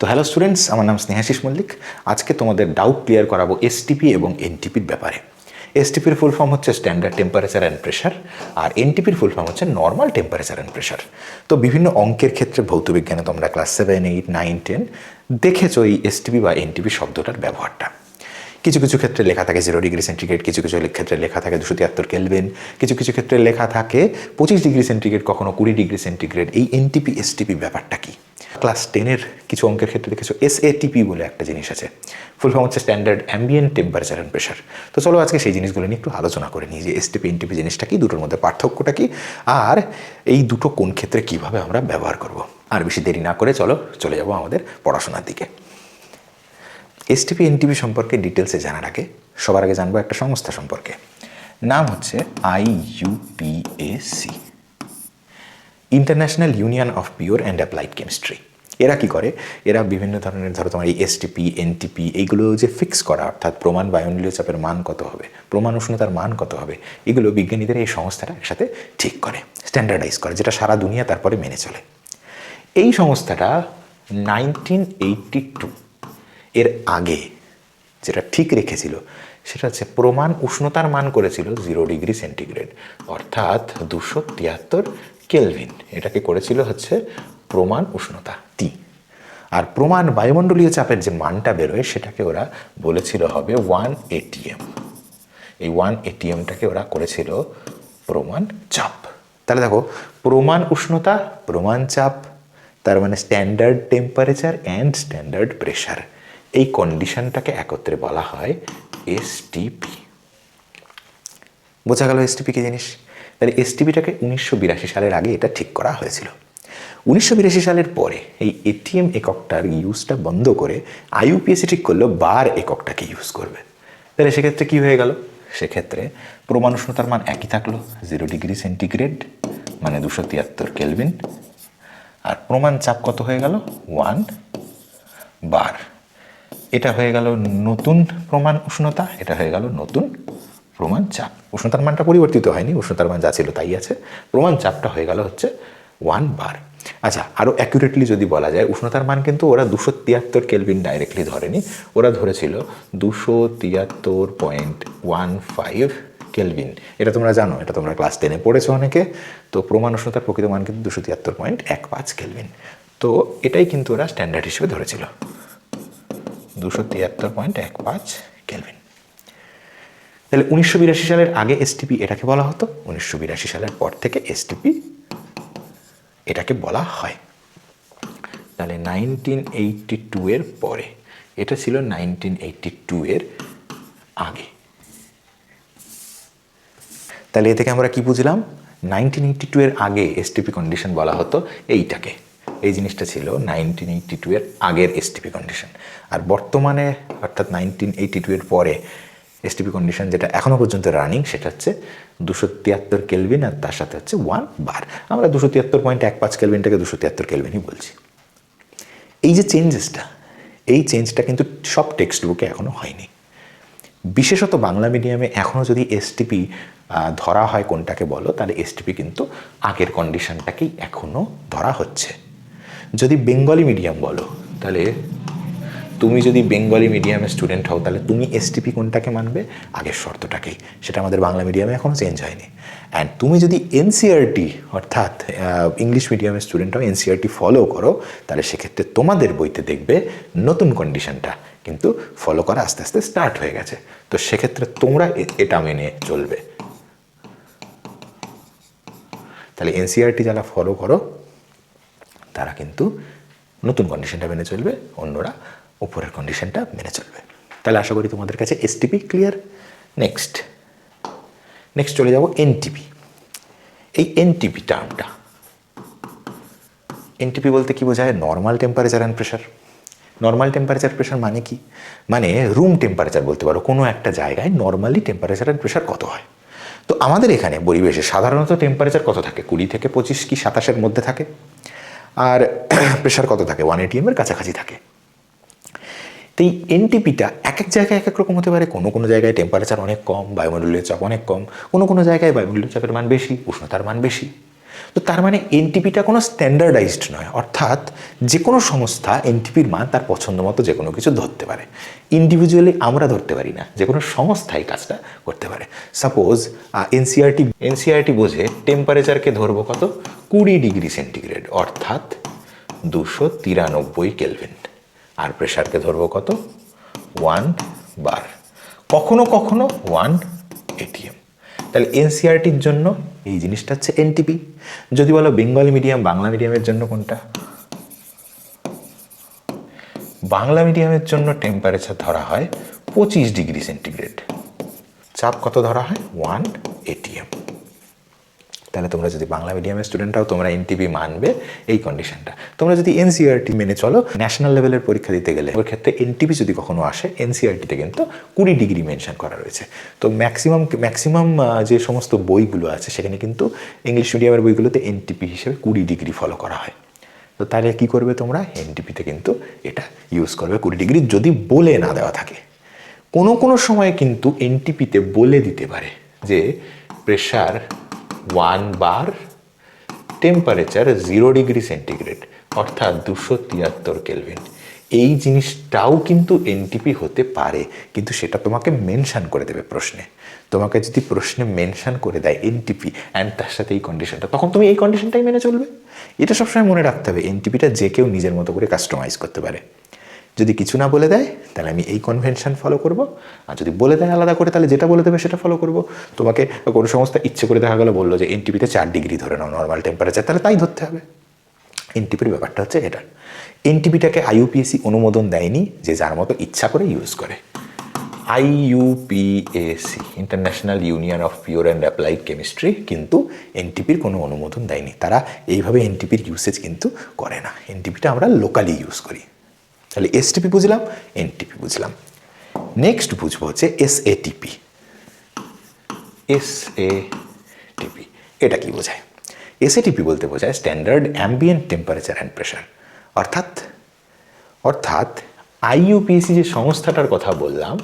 তো hello students আমার নাম স্নেহাশিস মল্লিক। আজকে তোমাদের ডাউট ক্লিয়ার করাবো এসটিপি এবং এনটিপির ব্যাপারে। এসটিপির ফুল ফর্ম হচ্ছে স্ট্যান্ডার্ড টেম্পারেচার অ্যান্ড প্রেশার আর এনটিপির ফুল ফর্ম হচ্ছে নর্মাল টেম্পারেচার অ্যান্ড প্রেশার তো বিভিন্ন অঙ্কের ক্ষেত্রে ভৌতবিজ্ঞানে তোমরা class seven eight nine ten দেখেছ এই এসটিপি বা এনটিপি শব্দটার ব্যবহারটা। কিছু কিছু ক্ষেত্রে লেখা থাকে জিরো ডিগ্রি সেন্টিগ্রেড কিছু কিছু ক্ষেত্রে লেখা থাকে দুশো তিয়াত্তর কেলভিন কিছু কিছু ক্ষেত্রে লেখা থাকে পঁচিশ ডিগ্রি সেন্টিগ্রেড কখনো কুড়ি ডিগ্রি সেন্টিগ্রেড এই এনটিপি এসটিপি ব্যাপারটা কি? ক্লাস টেনের কিছু অঙ্কের ক্ষেত্রে দেখেছ এসএটিপি বলে একটা জিনিস আছে। ফুল ফর্ম হচ্ছে standard ambient temperature and pressure তো চলো আজকে সেই জিনিসগুলো নিয়ে একটু আলোচনা করে নিই যে এসটিপি এনটিপি জিনিসটা কি, দুটোর মধ্যে পার্থক্যটা কি, আর এই দুটো কোন ক্ষেত্রে কীভাবে আমরা ব্যবহার করব। আর বেশি দেরি না করে চলো চলে যাব আমাদের পড়াশোনার দিকে। এসটিপি এনটিপি সম্পর্কে ডিটেলসে জানার আগে সবার আগে জানব একটা সংস্থা সম্পর্কে। নাম হচ্ছে IUPAC international union of pure and applied chemistry এরা কি করে? এরা বিভিন্ন ধরনের, ধরো তোমার এই এসটিপি এনটিপি এইগুলো যে ফিক্স করা, অর্থাৎ প্রমাণ বায়ুমণ্ডলীয় চাপের মান কত হবে, প্রমাণ উষ্ণতার মান কত হবে, এগুলো বিজ্ঞানীদের এই সংস্থাটা একসাথে ঠিক করে স্ট্যান্ডার্ডাইজ করে, যেটা সারা দুনিয়া তারপরে মেনে চলে। এই সংস্থাটা নাইনটিন এইটটি টু এর আগে যেটা ঠিক রেখেছিল, সেটা হচ্ছে প্রমাণ উষ্ণতার মান করেছিল জিরো ডিগ্রি সেন্টিগ্রেড অর্থাৎ দুশো তিয়াত্তর কেলভিন এটাকে করেছিল হচ্ছে প্রমাণ উষ্ণতা টি আর প্রমাণ বায়ুমণ্ডলীয় চাপের যে মানটা বেরোয়, সেটাকে ওরা বলেছিল হবে ওয়ান এটিএম এই ওয়ান এটিএমটাকে ওরা করেছিল প্রমাণ চাপ। তাহলে দেখো, প্রমাণ উষ্ণতা, প্রমাণ চাপ, তার মানে standard temperature and standard pressure এই কন্ডিশনটাকে একত্রে বলা হয় এসটিপি বোঝা গেল এসটিপি কি জিনিস? তাহলে এসটিপিটাকে উনিশশো বিরাশি সালের আগে এটা ঠিক করা হয়েছিল। উনিশশো বিরাশি সালের পরে এই এটিএম এককটার ইউজটা বন্ধ করে আইইউপিএসি ঠিক করল বার এককটাকে ইউজ করবে। তাহলে সেক্ষেত্রে কী হয়ে গেল? সেক্ষেত্রে প্রমাণ উষ্ণতার মান একই থাকল জিরো ডিগ্রি সেন্টিগ্রেড মানে দুশো তিয়াত্তর কেলভিন আর প্রমাণ চাপ কত হয়ে গেল? ওয়ান বার এটা হয়ে গেল নতুন প্রমাণ উষ্ণতা, এটা হয়ে গেল নতুন প্রমাণ চাপ। উষ্ণতার মানটা পরিবর্তিত হয়নি, উষ্ণতার মান যা ছিল তাই আছে। প্রমাণ চাপটা হয়ে গেল হচ্ছে ওয়ান বার আচ্ছা আরও অ্যাকুরেটলি যদি বলা যায়, উষ্ণতার মান কিন্তু ওরা দুশো তিয়াত্তর কেলভিন ডাইরেক্টলি ধরেনি। ওরা ধরেছিল দুশো তিয়াত্তর পয়েন্ট ওয়ান ফাইভ কেলভিন। এটা তোমরা জানো, এটা তোমরা ক্লাস টেনে পড়েছো অনেকে। তো প্রমাণ উষ্ণতার প্রকৃত মান কিন্তু দুশো তিয়াত্তর পয়েন্ট এক পাঁচ কেলভিন। তো এটাই কিন্তু ওরা স্ট্যান্ডার্ড হিসেবে ধরেছিল। দুশো তিয়াত্তর পয়েন্ট এক পাঁচ কেলভিন তাহলে উনিশশো বিরাশি সালের আগে এসটিপি এটাকে বলা হতো, উনিশশো বিরাশি সালের পর থেকে এসটিপি এটাকে বলা হয়। তাহলে নাইনটিন এইটটি টু এর পরে, এটা ছিল নাইনটিন এইটটি টু এর আগে। তাহলে এ থেকে আমরা কি বুঝলাম? নাইনটিন এইটটি টু এর আগে এসটিপি কন্ডিশন বলা হতো এইটাকে। এই জিনিসটা ছিল নাইনটিন এইটটি টু এর আগের এসটিপি কন্ডিশন আর বর্তমানে, অর্থাৎ নাইনটিন এইটটি টু এর পরে এসটিপি কন্ডিশন যেটা এখনও পর্যন্ত রানিং সেটা হচ্ছে দুশো তিয়াত্তর কেলভিন আর তার সাথে হচ্ছে ওয়ান বার আমরা দুশো তিয়াত্তর পয়েন্ট এক পাঁচ কেলভিনটাকে দুশো তিয়াত্তর কেলভিনই বলছি। এই যে চেঞ্জেসটা এই চেঞ্জটা কিন্তু সব টেক্সট বুকে এখনও হয়নি। বিশেষত বাংলা মিডিয়ামে এখনও যদি এসটিপি ধরা হয় কোনটাকে বলো, তাহলে এসটিপি কিন্তু আগের কন্ডিশনটাকেই এখনও ধরা হচ্ছে। যদি বেঙ্গলি মিডিয়াম বলো, তাহলে তুমি যদি বেঙ্গলি মিডিয়ামের স্টুডেন্ট হও, তাহলে তুমি এসটিপি কোনটাকে মানবে? আগের শর্তটাকেই। সেটা আমাদের বাংলা মিডিয়ামে এখনও চেঞ্জ হয়নি। অ্যান্ড তুমি যদি এনসিআরটি অর্থাৎ ইংলিশ মিডিয়ামের স্টুডেন্ট হও এনসিআরটি ফলো করো, তাহলে সেক্ষেত্রে তোমাদের বইতে দেখবে নতুন কন্ডিশনটা কিন্তু ফলো করা আস্তে আস্তে স্টার্ট হয়ে গেছে। তো সেক্ষেত্রে তোমরা এটা মেনে চলবে। তাহলে এনসিআরটি যারা ফলো করো তারা কিন্তু নতুন কন্ডিশনটা মেনে চলবে, অন্যরা উপরের কন্ডিশনটা মেনে চলবে। তাহলে আশা করি তোমাদের কাছে এসটিপি ক্লিয়ার নেক্সট নেক্সট চলে যাব এনটিপি এই এনটিপি টার্মটা এনটিপি বলতে কি বোঝায়? Normal temperature and pressure normal temperature pressure মানে কি? মানে রুম টেম্পারেচার বলতে পারো, কোনো একটা জায়গায় নর্মালি টেম্পারেচার অ্যান্ড প্রেশার কত হয়? তো আমাদের এখানে পরিবেশে সাধারণত টেম্পারেচার কত থাকে? কুড়ি থেকে পঁচিশ কি সাতাশের মধ্যে থাকে? আর প্রেশার কত থাকে? ওয়ান এটিএমের কাছাকাছি থাকে। তো এই এনটিপিটা এক এক জায়গায় এক এক রকম হতে পারে। কোনো কোনো জায়গায় টেম্পারেচার অনেক কম বায়ুমণ্ডলীয় চাপ অনেক কম। কোনো কোনো জায়গায় বায়ুমণ্ডলীয় চাপের মান বেশি, উষ্ণতার মান বেশি। তো তার মানে এনটিপিটা কোনো স্ট্যান্ডার্ডাইজড নয়। অর্থাৎ যে কোনো সংস্থা এনটিপির মান তার পছন্দ মতো যে কোনো কিছু ধরতে পারে। ইন্ডিভিজুয়ালি আমরা ধরতে পারি না যে কোনো সংস্থা এই কাজটা করতে পারে। সাপোজ এনসিআরটি এনসিআরটি বোঝে টেম্পারেচারকে ধরবো কত? কুড়ি ডিগ্রি সেন্টিগ্রেড, অর্থাৎ দুশো তিরানব্বই কেলভিন আর প্রেশারকে ধরবো কত? ওয়ান বার কখনো কখনো ওয়ান এটিএম তাহলে এনসিআরটির জন্য এই জিনিসটা হচ্ছে এনটিপি যদি বলো বেঙ্গলি মিডিয়াম বাংলা মিডিয়ামের জন্য কোনটা? বাংলা মিডিয়ামের জন্য টেম্পারেচার ধরা হয় পঁচিশ ডিগ্রি সেন্টিগ্রেড চাপ কত ধরা হয়? ওয়ান এটিএম তাহলে তোমরা যদি বাংলা মিডিয়ামের স্টুডেন্টরাও তোমরা এনটিপি মানবে এই কন্ডিশনটা তোমরা যদি এনসিআরটি মেনে চলো ন্যাশনাল লেভেলের পরীক্ষা দিতে গেলে, ওর ক্ষেত্রে এনটিপি যদি কখনো আসে এনসিআরটিতে কিন্তু কুড়ি ডিগ্রি মেনশন করা রয়েছে। তো ম্যাক্সিমাম ম্যাক্সিমাম যে সমস্ত বইগুলো আছে, সেখানে কিন্তু ইংলিশ মিডিয়ামের বইগুলোতে এনটিপি হিসেবে কুড়ি ডিগ্রি ফলো করা হয়। তো তাহলে কি করবে তোমরা? এনটিপিতে কিন্তু এটা ইউজ করবে কুড়ি ডিগ্রি যদি বলে না দেওয়া থাকে। কোনো কোনো সময় কিন্তু এনটিপিতে বলে দিতে পারে যে pressure one bar temperature zero degree centigrade অর্থাৎ দুশো তিয়াত্তর কেলভিন এই জিনিসটাও কিন্তু এনটিপি হতে পারে, কিন্তু সেটা তোমাকে মেনশান করে দেবে প্রশ্নে। তোমাকে যদি প্রশ্নে মেনশান করে দেয় এনটিপি অ্যান্ড তার সাথে এই কন্ডিশনটা তখন তুমি এই কন্ডিশনটাই মেনে চলবে। এটা সবসময় মনে রাখতে হবে এনটিপিটা যে কেউ নিজের মতো করে কাস্টমাইজ করতে পারে। যদি কিছু না বলে দেয়, তাহলে আমি এই কনভেনশন ফলো করব। আর যদি বলে দেয় আলাদা করে, তাহলে যেটা বলে দেবে সেটা ফলো করব। তোমাকে কোনো সংস্থা ইচ্ছে করে দেখা গেলো, বলল যে এনটিপিতে চার ডিগ্রি ধরে নাও নর্মাল টেম্পারেচার তাহলে তাই ধরতে হবে। এনটিপির ব্যাপারটা হচ্ছে এটা। এনটিপিটাকে আইইউপিএসি অনুমোদন দেয়নি, যে যার মতো ইচ্ছা করে ইউজ করে। IUPAC international union of pure and applied chemistry কিন্তু এনটিপির কোনো অনুমোদন দেয়নি। তারা এইভাবে এনটিপির ইউসেজ কিন্তু করে না। এনটিপিটা আমরা লোকালি ইউজ করি। তাহলে এসটিপি বুঝলাম এনটিপি বুঝলাম। নেক্সট বুঝব হচ্ছে S ATP S A TP এটা কি বোঝায়? এস এসএটিপি বলতে বোঝায় standard ambient temperature and pressure অর্থাৎ অর্থাৎ আইইউপিএসি যে সংস্থাটার কথা বললাম,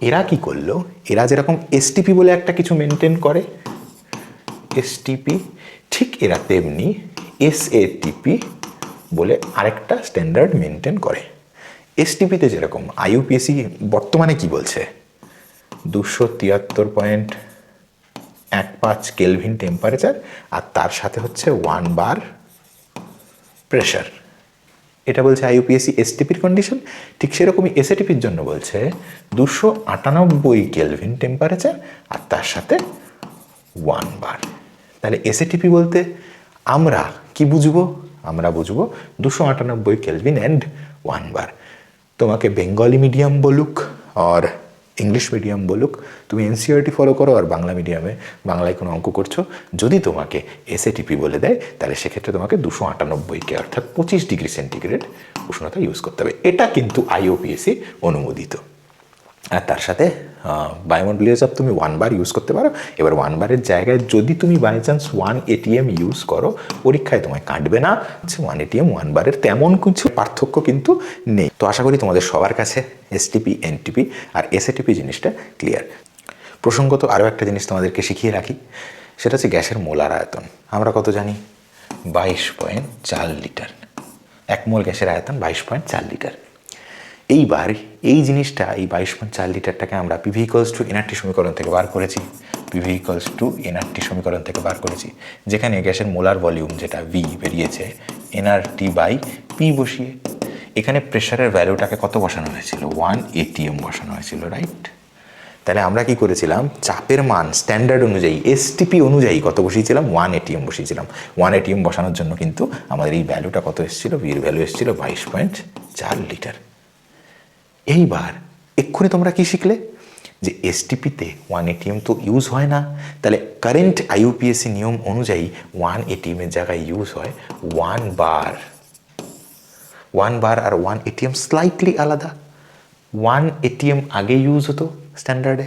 এরা কি করল? এরা যেরকম এসটিপি বলে একটা কিছু মেনটেন করে এসটিপি ঠিক এরা তেমনি এস এসএটিপি বলে আরেকটা স্ট্যান্ডার্ড মেনটেন করে। এসটিপিতে যেরকম আইইউপিএসি বর্তমানে কি বলছে? দুশো তিয়াত্তর পয়েন্ট এক পাঁচ কেলভিন টেম্পারেচার আর তার সাথে হচ্ছে ওয়ান বার প্রেশার এটা বলছে আইইউপিএসি এসটিপির কন্ডিশন ঠিক সেরকমই এসএটিপির জন্য বলছে দুশো আটানব্বই কেলভিন টেম্পারেচার আর তার সাথে ওয়ান বার তাহলে এসএটিপি বলতে আমরা কি বুঝব? আমরা বুঝব দুশো আটানব্বই কেলভিন অ্যান্ড ওয়ান বার তোমাকে বেঙ্গলি মিডিয়াম বলুক আর ইংলিশ মিডিয়াম বলুক, তুমি এনসিআরটি ফলো করো আর বাংলা মিডিয়ামে বাংলায় কোনো অঙ্ক করছ। যদি তোমাকে এসএটিপি বলে দেয়, তাহলে সেক্ষেত্রে তোমাকে দুশো আটানব্বইকে অর্থাৎ পঁচিশ ডিগ্রি সেন্টিগ্রেড উষ্ণতা ইউজ করতে হবে। এটা কিন্তু আইওপিএসি অনুমোদিত। আর তার সাথে বায়োমন্ডলীয় চাপ তুমি ওয়ান বার ইউজ করতে পারো। এবার ওয়ান বারের জায়গায় যদি তুমি by chance one ATM use করো, পরীক্ষায় তোমায় কাটবে না। ওয়ান এটিএম ওয়ান বারের তেমন কিছু পার্থক্য কিন্তু নেই। তো আশা করি তোমাদের সবার কাছে এসটিপি এনটিপি আর এসএটিপি জিনিসটা ক্লিয়ার প্রসঙ্গত আরও একটা জিনিস তোমাদেরকে শিখিয়ে রাখি, সেটা হচ্ছে গ্যাসের মোলার আয়তন। আমরা কত জানি? বাইশ পয়েন্ট চার লিটার। এক মোল গ্যাসের আয়তন বাইশ পয়েন্ট চার লিটার। এইবার এই জিনিসটা, এই বাইশ পয়েন্ট চার লিটারটাকে আমরা পিভিকলস টু এনআরটি সমীকরণ থেকে বার করেছি। পিভিকলস টু এনআরটি সমীকরণ থেকে বার করেছি। যেখানে গ্যাসের মোলার ভলিউম যেটা ভি বেরিয়েছে এনআরটি বাই পি বসিয়ে। এখানে প্রেশারের ভ্যালুটাকে কত বসানো হয়েছিল? ওয়ান এটিএম বসানো হয়েছিল রাইট তাহলে আমরা কি করেছিলাম? চাপের মান স্ট্যান্ডার্ড অনুযায়ী এসটিপি অনুযায়ী কত বসিয়েছিলাম? ওয়ান এটিএম বসিয়েছিলাম। ওয়ান এটিএম বসানোর জন্য কিন্তু আমাদের এই ভ্যালুটা কত এসেছিল? ভির ভ্যালু এসেছিল বাইশ পয়েন্ট চার লিটার। এইবার এক্ষুনি তোমরা কি শিখলে? যে এসটিপিতে ওয়ান এটিএম তো ইউজ হয় না। তাহলে কারেন্ট আইইউপিএসসি নিয়ম অনুযায়ী ওয়ান এটিএমের জায়গায় ইউজ হয় ওয়ান বার ওয়ান বার আর ওয়ান এটিএম স্লাইটলি আলাদা। ওয়ান এটিএম আগে ইউজ হতো স্ট্যান্ডার্ডে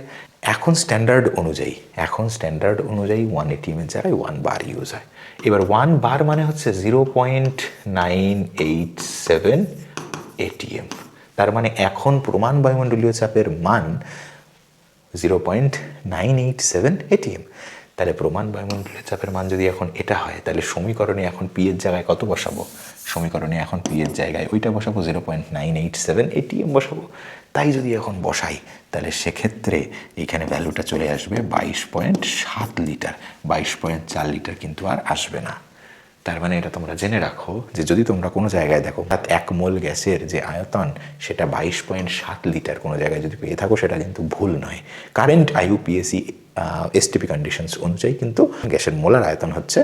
এখন স্ট্যান্ডার্ড অনুযায়ী, এখন স্ট্যান্ডার্ড অনুযায়ী ওয়ান এটিএমের জায়গায় ওয়ান বার ইউজ হয়। এবার ওয়ান বার মানে হচ্ছে zero point nine eight seven ATM তার মানে এখন প্রমাণ বায়ুমণ্ডলীয় চাপের মান zero point nine eight seven ATM তাহলে প্রমাণ বায়ুমণ্ডলীয় চাপের মান যদি এখন এটা হয়, তাহলে সমীকরণে এখন পি এর জায়গায় কত বসাবো? সমীকরণে এখন পি এর জায়গায় ওইটা বসাবো zero point nine eight seven ATM বসাবো। তাই যদি এখন বসাই, তাহলে সেক্ষেত্রে এইখানে ভ্যালুটা চলে আসবে বাইশ পয়েন্ট সাত লিটার। বাইশ পয়েন্ট চার লিটার কিন্তু আর আসবে না। তার মানে এটা তোমরা জেনে রাখো যে যদি তোমরা কোনো জায়গায় দেখো অর্থাৎ এক মোল গ্যাসের যে আয়তন, সেটা বাইশ পয়েন্ট সাত লিটার কোনো জায়গায় যদি পেয়ে থাকো, সেটা কিন্তু ভুল নয়। কারেন্ট আইইউপিএসি এসটিপি কন্ডিশনস অনুযায়ী কিন্তু গ্যাসের মোলার আয়তন হচ্ছে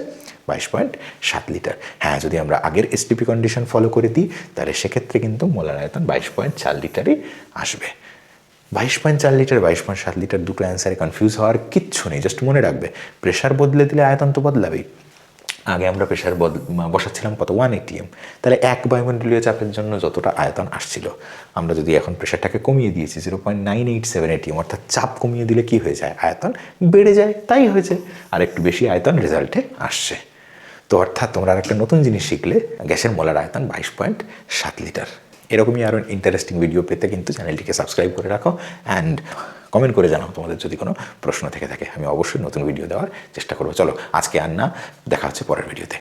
বাইশ পয়েন্ট সাত লিটার। হ্যাঁ যদি আমরা আগের এসটিপি কন্ডিশন ফলো করে দিই, তাহলে সেক্ষেত্রে কিন্তু মোলার আয়তন বাইশ পয়েন্ট চার লিটারই আসবে। বাইশ পয়েন্ট চার লিটার, বাইশ পয়েন্ট সাত লিটার দুটো অ্যান্সারে কনফিউজ হওয়ার কিচ্ছু নেই। জাস্ট মনে রাখবে প্রেশার বদলে দিলে আয়তন তো বদলাবেই। আগে আমরা প্রেশার বসাচ্ছিলাম কত? ওয়ান এটিএম তাহলে এক বায়ুমণ্ডলীয় চাপের জন্য যতটা আয়তন আসছিল, আমরা যদি এখন প্রেশারটাকে কমিয়ে দিয়েছি zero point nine eight seven ATM অর্থাৎ চাপ কমিয়ে দিলে কি হয়ে যায়? আয়তন বেড়ে যায়, তাই হয়েছে। আর একটু বেশি আয়তন রেজাল্টে আসছে। তো অর্থাৎ তোমরা আর একটা নতুন জিনিস শিখলে, গ্যাসের মলার আয়তন বাইশ পয়েন্ট সাত লিটার। এরকমই আরও ইন্টারেস্টিং ভিডিও পেতে কিন্তু চ্যানেলটিকে সাবস্ক্রাইব করে রাখো অ্যান্ড কমেন্ট করে জানাও তোমাদের যদি কোনো প্রশ্ন থেকে থাকে। আমি অবশ্যই নতুন ভিডিও দেওয়ার চেষ্টা করব। চলো, আজকে আর না, দেখা হচ্ছে পরের ভিডিওতে